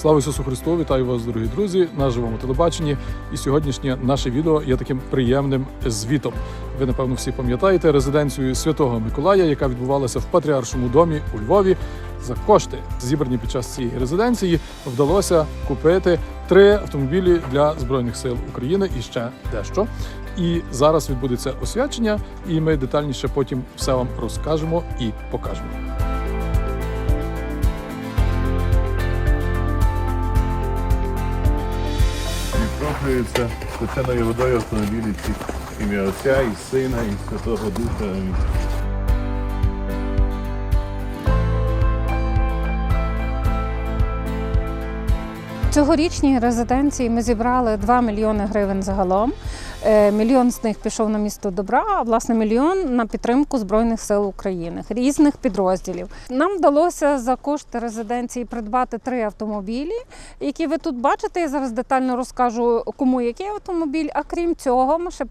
Слава Ісусу Христу! Вітаю вас, дорогі друзі, на живому телебаченні. І сьогоднішнє наше відео є таким приємним звітом. Ви напевно всі пам'ятаєте резиденцію Святого Миколая, яка відбувалася в Патріаршому домі у Львові. За кошти, зібрані під час цієї резиденції, вдалося купити три автомобілі для збройних сил України і ще дещо. І зараз відбудеться освячення, і ми детальніше потім все вам розкажемо і покажемо. Відкроплюються спеченою водою автомобілі ім'я Отця і Сина, і Святого Духа. Амінь. Цьогорічній резиденції ми зібрали 2 мільйони гривень загалом. Е, Мільйон з них пішов на місто добра, а власне мільйон на підтримку Збройних сил України, різних підрозділів. Нам вдалося за кошти резиденції придбати три автомобілі, які ви тут бачите. Я зараз детально розкажу, кому який автомобіль. А крім цього, ми ще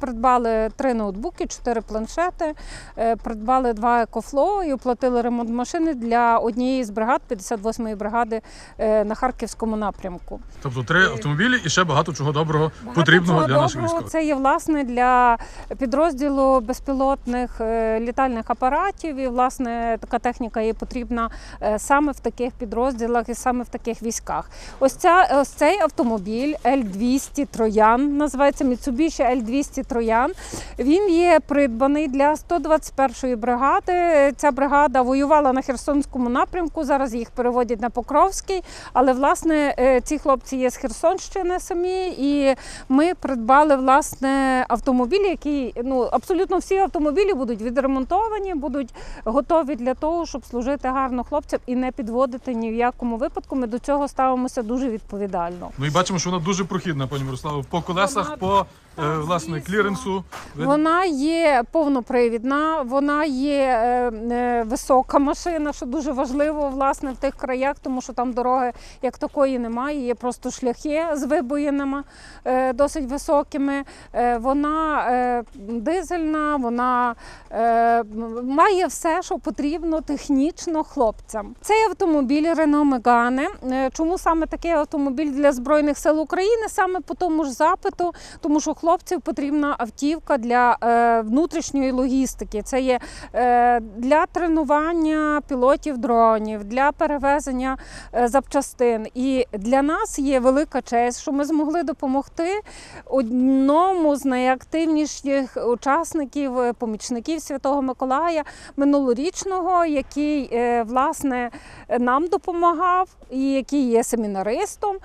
придбали три ноутбуки, чотири планшети, е, придбали два екофло і оплатили ремонт машини для однієї з бригад, 58-ї бригади е, на Харківському напрямку. Тобто три автомобілі і ще багато чого доброго Багато потрібного чого для наших військових. Це є власне для підрозділу безпілотних е, літальних апаратів. І власне така техніка є потрібна е, саме в таких підрозділах і саме в таких військах. Ось ця ось цей автомобіль L200 Троян називається Mitsubishi L200 Троян. Він є придбаний для 121-ї бригади. Ця бригада воювала на Херсонському напрямку. Зараз їх переводять на Покровський. Але власне е, ці хлопці є з Херсонщини самі, і ми придбали власне автомобіль, який ну абсолютно всі автомобілі будуть відремонтовані, будуть готові для того, щоб служити гарно хлопцям і не підводити ні в якому випадку. Ми до цього ставимося дуже відповідально. Ну і бачимо, що вона дуже прохідна, пані Мирославо, по колесах, Вона- по власне кліренсу. Вона є повнопривідна, вона є е, е, висока машина, що дуже важливо власне в тих краях, тому що там дороги як такої немає. Є просто шляхи з вибоїнами е, досить високими. Е, вона е, дизельна, вона е, має все, що потрібно технічно хлопцям. Цей автомобіль Renault Megane. Е, Чому саме такий автомобіль для збройних сил України? Саме по тому ж запиту, тому що хлопців потрібна автівка для е, внутрішньої логістики. Це є е, для тренування пілотів дронів, для перевезення е, запчастин. І для нас є велика честь, що ми змогли допомогти одному з найактивніших учасників, помічників Святого Миколая минулорічного, який власне нам допомагав і який є семінаристом.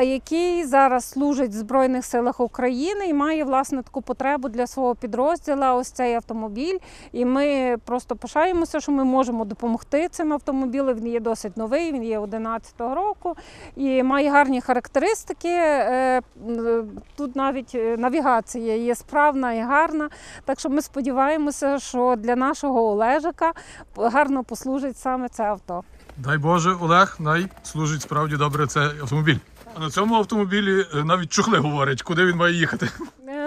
Е, який зараз служить в Збройних силах України і має власне таку потребу для свого підрозділу, ось цей автомобіль. І ми просто пишаємося, що ми можемо допомогти цим автомобілем. Він є досить новий, він є 11-го року і має гарні характеристики. Е, Тут навіть е, навігація є справна і гарна. Так що ми сподіваємося, що для нашого Олежика гарно послужить саме це авто. Дай Боже, Олег, най служить справді добре цей автомобіль. А на цьому автомобілі е, навіть чухли говорять, куди він має їхати.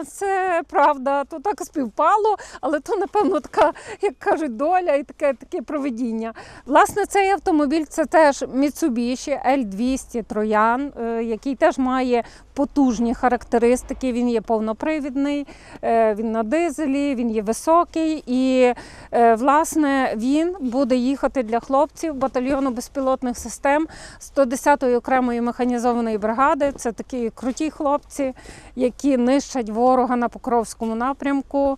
Це правда, то так співпало, але то, напевно, така, як кажуть, доля і таке, таке проведіння. Власне, цей автомобіль це теж Mitsubishi L200 Троян, е, який теж має потужні характеристики. Він є повнопривідний, е, він на дизелі, він є високий. І, е, власне, він буде їхати для хлопців батальйону безпілотних систем 110-ї окремої механізованої бригади. Це такі круті хлопці, які нищать ворога на Покровському напрямку.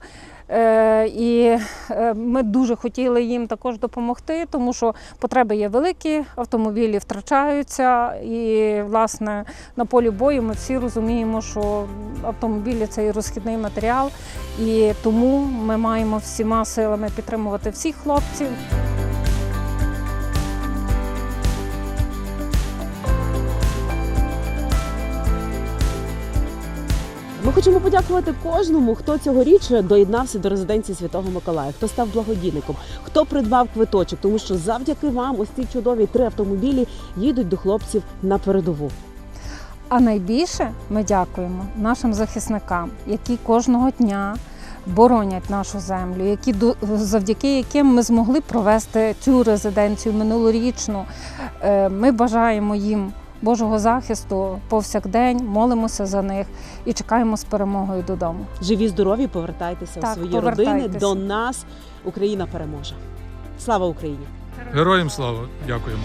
Е, і е, ми дуже хотіли їм також допомогти, тому що потреби є великі, автомобілі втрачаються. І, власне, на полі бою ми всі розуміємо, що автомобілі це і розхідний матеріал, і тому ми маємо всіма силами підтримувати всіх хлопців. Хочемо подякувати кожному, хто цьогоріч доєднався до резиденції Святого Миколая, хто став благодійником, хто придбав квиточок, тому що завдяки вам ось ці чудові три автомобілі їдуть до хлопців на передову. А найбільше ми дякуємо нашим захисникам, які кожного дня боронять нашу землю, які завдяки яким ми змогли провести цю резиденцію минулорічну. Е, Ми бажаємо їм Божого захисту повсякдень, молимося за них і чекаємо з перемогою додому. Живі, здорові, повертайтеся Так, у свої родини. До нас Україна переможе. Слава Україні! Героям слава! Дякуємо.